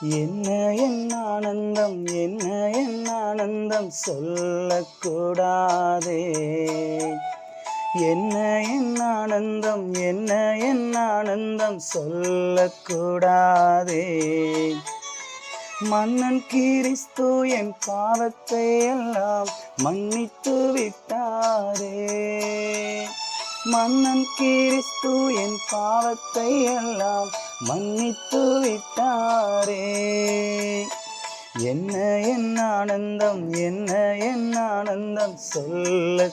என்ன என் ஆனந்தம் என்ன என் ஆனந்தம் சொல்லக்கூடாதே? என்ன என் ஆனந்தம் என்ன என் ஆனந்தம் சொல்லக்கூடாதே? மன்னன் கிறிஸ்து என் பாவத்தை எல்லாம் மன்னித்து விட்டாரே. மன்னன் கிறிஸ்து என் பாவத்தை எல்லாம் மன்னித்து விட்டாரே. என்ன என் ஆனந்தம் என்ன என் ஆனந்தம் சொல்லக்கூடாதே.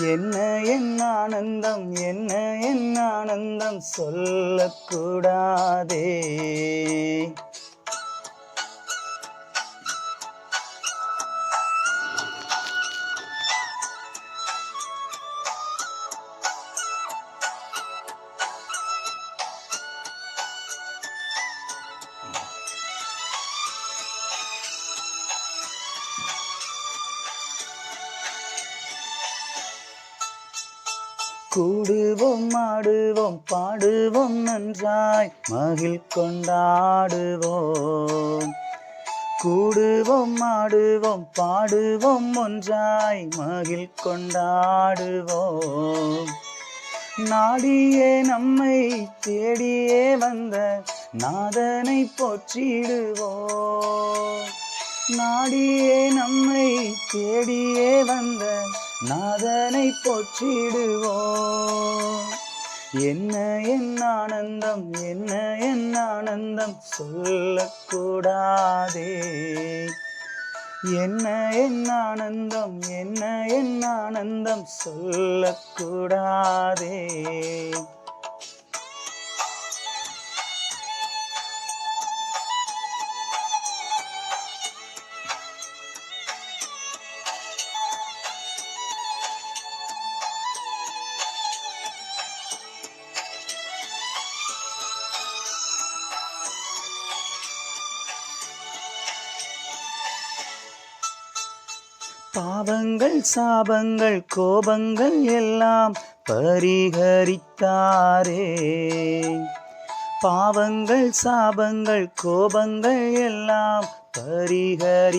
என்ன என் ஆனந்தம் என்ன என் ஆனந்தம் சொல்லக்கூடாதே. கூடுவோம் ஆடுவோம் பாடுவோம் நன்றாய் மகிழ் கொண்டாடுவோம். கூடுவோம் ஆடுவோம் பாடுவோம் ஒன்றாய் மகிழ் கொண்டாடுவோம். நாடியே நம்மை தேடியே வந்த நாதனை போற்றிடுவோம். நாடியே நம்மை தேடியே வந்த நாதனை போற்றிடுவோம். என்ன என் ஆனந்தம் என்ன என் ஆனந்தம் சொல்லக்கூடாதே. என்ன என் ஆனந்தம் என்ன என் ஆனந்தம் சொல்லக்கூடாதே. பாவங்கள் சாபங்கள் கோபங்கள் எல்லாம் பரிகரித்தாரே பாவங்கள் சாபங்கள் கோபங்கள் எல்லாம் பரிகரித்தாரே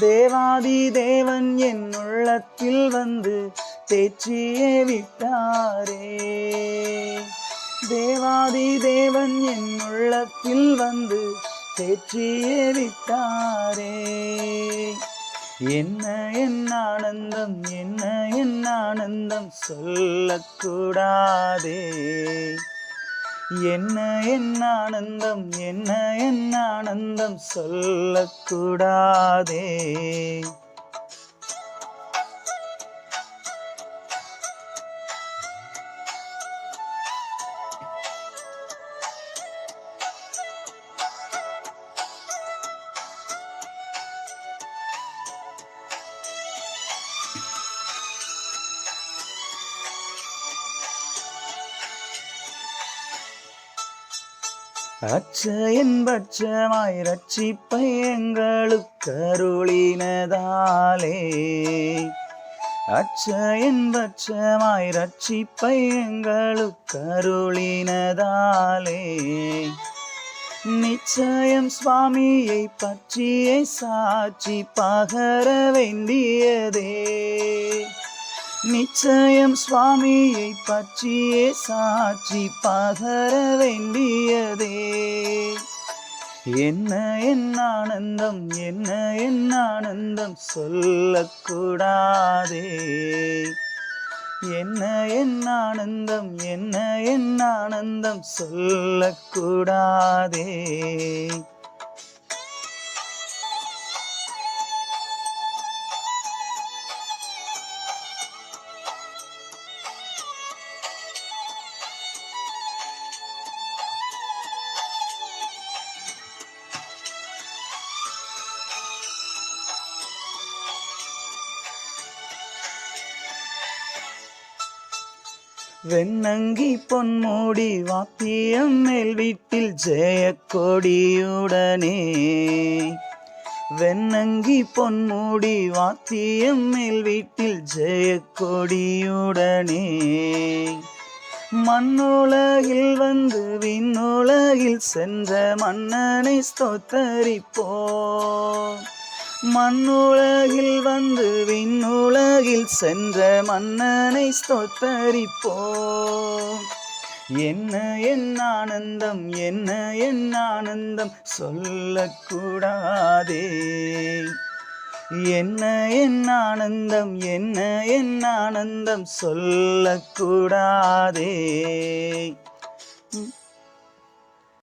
தேவாதி தேவன் என் உள்ளத்தில் வந்து தேச்சியே விட்டாரே. தேவாதி தேவன் என் உள்ளத்தில் வந்து தேற்றியே விட்டாரே என்ன என் ஆனந்தம் என்ன என் ஆனந்தம் சொல்லக்கூடாதே. என்ன என் ஆனந்தம் என்ன என் ஆனந்தம் சொல்லக்கூடாதே. அச்சயன் பட்சமாய் ரட்சிப்பை எங்களுக்கு அருளினதாலே அச்சயன் பட்சமாய் ரட்சிப்பை எங்களுக்கு அருளினதாலே நிச்சயம் சுவாமியை பற்றியே சாட்சி பகர வேண்டியதே. நிச்சயம் சுவாமியை பற்றியே சாட்சி பகர வேண்டியதே. என்ன என் ஆனந்தம் என்ன என் ஆனந்தம் சொல்லக்கூடாதே. என்ன என் ஆனந்தம் என்ன என் ஆனந்தம் சொல்லக்கூடாதே. வெண்ணங்கி பொன்மூடி வாத்தியம் மேல் வீட்டில் ஜெயக்கொடியுடனே. வெண்ணங்கி பொன்மூடி வாத்தியம் மேல் வீட்டில் ஜெயக்கொடியுடனே. மண்ணுலகில் வந்து விண்ணுலகில் சென்ற மன்னனை ஸ்தோத்தரிப்போம். மண்ணுலகில் வந்து விண்ணுலகில் சென்ற மன்னனை ஸ்தோத்தரிப்போம். என்ன என் ஆனந்தம் என்ன என் ஆனந்தம் சொல்லக்கூடாதே. என்ன என் ஆனந்தம் என்ன என் ஆனந்தம் சொல்லக்கூடாதே.